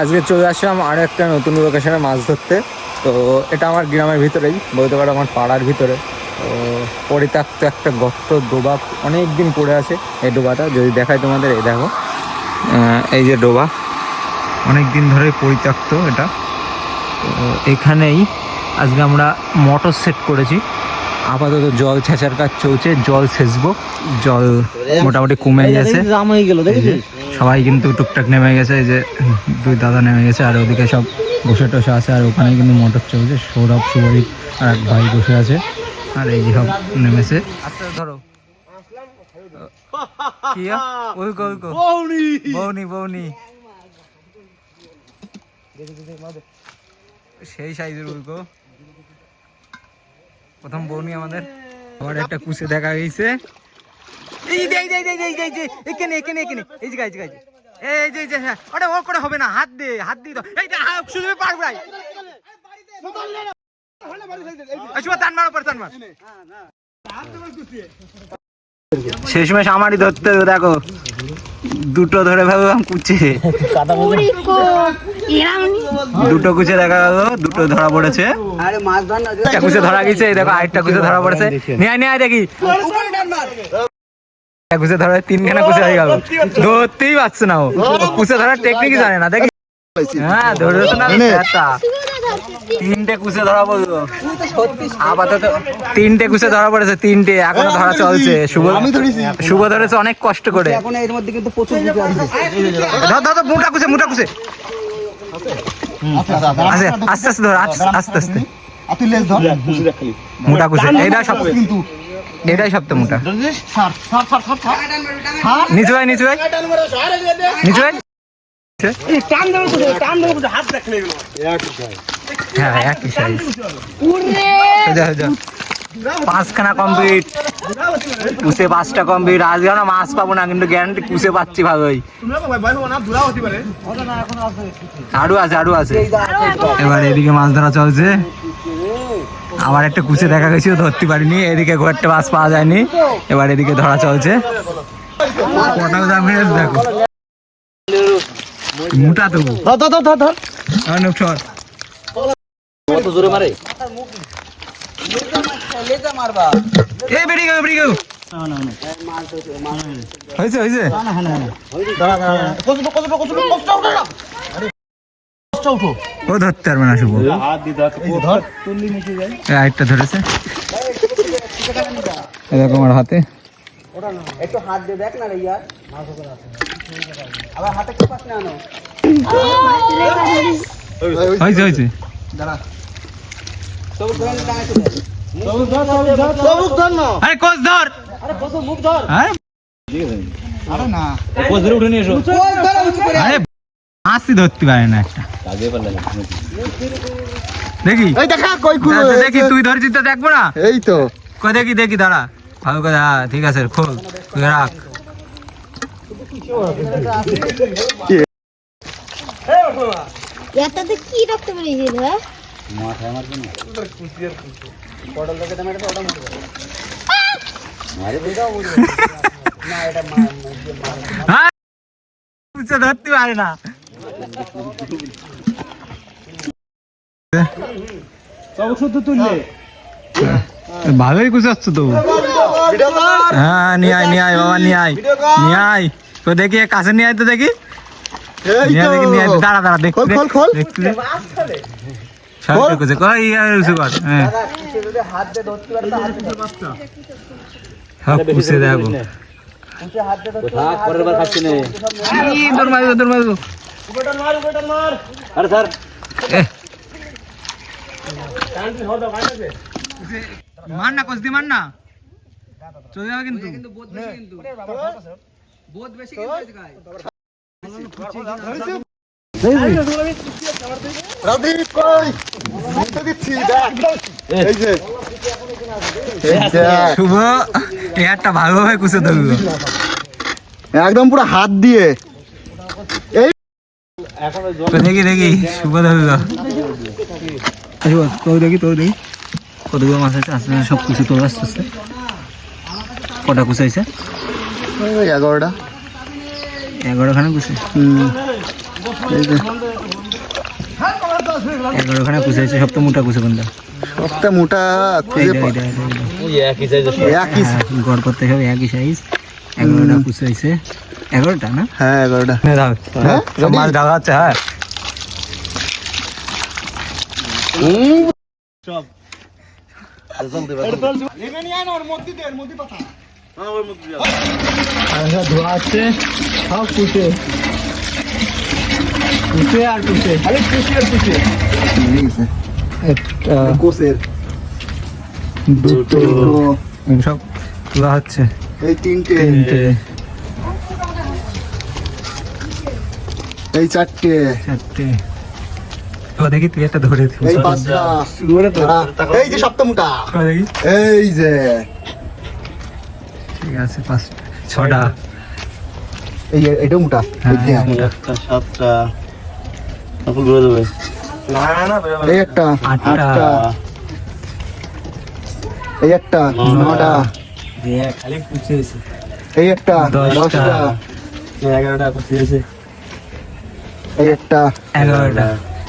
আজকে চলে আসলাম আর একটা নতুন লোকেশনে মাছ ধরতে। তো এটা আমার গ্রামের ভিতরেই, বলতে পারো আমার পাড়ার ভিতরে। তো পরিত্যক্ত একটা গর্ত, ডোবা অনেক দিন পড়ে আছে এই ডোবাটা। যদি দেখায় তোমাদের, এই দেখো। এই যে ডোবা অনেক দিন ধরে পরিত্যক্ত এটা। তো এখানেই আজকে আমরা মোটর সেট করেছি। আপাতত জল ছেঁচার কাজ চলছে জল সেচবো জল মোটামুটি কমে গেছে। সবাই কিন্তু টুকটাক নেমে গেছে এই যে দুই দাদা নেমে গেছে আর ওদিকে সব বসে টসে আছে আর ওখানে কিন্তু মোটর চলছে। সৌরভ সুবরিক আর এক ভাই বসে আছে আর এই যে সব নেমেছে। আচ্ছা ধরো। সেই সাইজের উল্কো প্রথম বৌনি আমাদের। আবার একটা কুচে দেখা গেছে এই যে এই যে এই যে এই যে এই এখানে এখানে এখানে। এই যে এই যে এই যে যে হ্যাঁ। ওটা ও করে হবে না। হাত দে হাত দিয়ে দাও এই যে হ্যাঁ শুধু পারব আমারই ধরতে দেখো। দুটো ধরে ভাবলাম কুচে। দুটো কুচে দেখা গেল দুটো ধরা পড়েছে। কুচে ধরা গেছে দেখো আরেকটা কুচে ধরা পড়েছে। নিয়ে নিয়ে দেখি। কুচে ধরা তিনখানা কুচে হয়ে গেল। ধরতেই পারছে না ও। কুচে ধরার টেকনিকই জানে না দেখি। হ্যাঁ ধরে তো না ব্যাটা। তিনটে কুচে ধরা পড়ল। আপাতত তিনটে কুচে ধরা পড়েছে তিনটে এখনও ধরা চলছে। শুভ শুভ ধরেছে অনেক কষ্ট করে। এখন এর মধ্যে কিন্তু প্রচুর কিছু ধর মোটা কুচে মোটা কুচে। আস্তে আস্তে আস্তে ধর আস্তে আস্তে আস্তে। আর তুই লেজ ধর মোটা কুচে। এইটা সব কিন্তু। এটাই সবচেয়ে মোটা। ছাড় নিচু ভাই নিচু ভাই নিচু ভাই হ্যাঁ একই সাইজ পাঁচখানা কমপ্লিট কুসে পাঁচটা কমপ্লিট আজকে না মাছ পাবো না কিন্তু গ্যারান্টি কুসে পাচ্ছি ভালোই। আরও আছে আরও আছে। এবার এদিকে মাছ ধরা চলছে। আবার একটা কুচে দেখা গেছিল ধরতে পারিনি। এদিকে একটা মাছ পাওয়া যায়নি। এবার এদিকে ধরা চলছে। কটা দাম দেখো। মোটা তবু। ধর ধর ধর ধর কত জোরে মারে? হয়েছে হয়েছে। দাঁড়া দাঁড়া ও ধরতে পারবে না শুভ আরেকটা ধরেছে। এরকম হাতে একটু হাত দিয়ে দেখ না রে ইয়ার আবার হাতে। কি পাস না আনো হয়েছে হয়েছে। সবুজ ধরে টাঙাই চলে সবুজ ধর না আরে কোচ ধর। আরে কত মুখ ধর আরে আরে না কোচ ধরে উঁচু করে আরে মাছই ধরতে পারে না একটা। দেখি। এই দেখা কই কুলো আচ্ছা, দেখি তুই ধরছিস তো দেখব না? এই তো। কই দেখি দেখি দাঁড়া। ভালো করে হ্যাঁ ঠিক আছে খোল। তুই রাখ। কি? রাখতে পেরেছিস হ্যাঁ? দেখে হ্যাঁ। কুচে ধরতে পারে না। ভালোই কুচাচ্ছ তো হ্যাঁ নিয়ে আয় নিয়ে আয় বাবা নিয়ে আয়। নিয়ে আয়। তো দেখি কাছে নিয়ে আয় তো দেখি। এই নিয়ে দেখি নিয়ে আয়। দাঁড়া দাঁড়া দেখতে খোল, দেখতে দে। কই ইয়ার উসে কর হ্যাঁ। সব কুচে দেখো না। এ। মার না কষদি মার না। চলে যাবে কিন্তু। বহুত বেশি হয়েছে। রাদীপ কই? দিতে দিচ্ছি দেখ। এই যে। শুভ এয়ারটা ভালোভাবে কুচে ধরলো। একদম পুরো হাত দিয়ে। তো দেখি দেখি শুভ ধরলো। শুভ তো দেখি তো দেখি। কতগুলো মাছ আছে আস্তে আস্তে সব কিছু তোলা আস্তে আস্তে কটা কুচাইছে? এগারোটা। এগারোখানা কুচে। হুম। এই যে। এগারোখানা কুচাইছে সব তো মোটা কুচে কোনটা সবটা মোটা size। হ্যাঁ, গড় করতে হবে একই সাইজ এগারোটা কুচাইছে এগারোটা না? হ্যাঁ এগারোটা। হ্যাঁ মাছ ঢাকা হচ্ছে হ্যাঁ। ধোয়া আছে সব কুচে কুচে আর কুচে খালি কুচে আর কুচে একটা কোষের। দুটো সব তোলা হচ্ছে। এই তিনটে। তিনটে। এই চারটে। চারটে। দেখি তুই একটা ধরে দিবি। এই পাঁচটা। দাঁড়া। এই যে সপ্তাহ দেখি। এই যে। ঠিক আছে পাঁচটা ছটা। এই এটা মোটা। হ্যাঁ, এই যে। একটা সাতটা। ঘুরে দেবে। এই একটা। আটটা। এই একটা নটা। এই একটা দশটা। এগারোটা এই একটা। এগারোটা।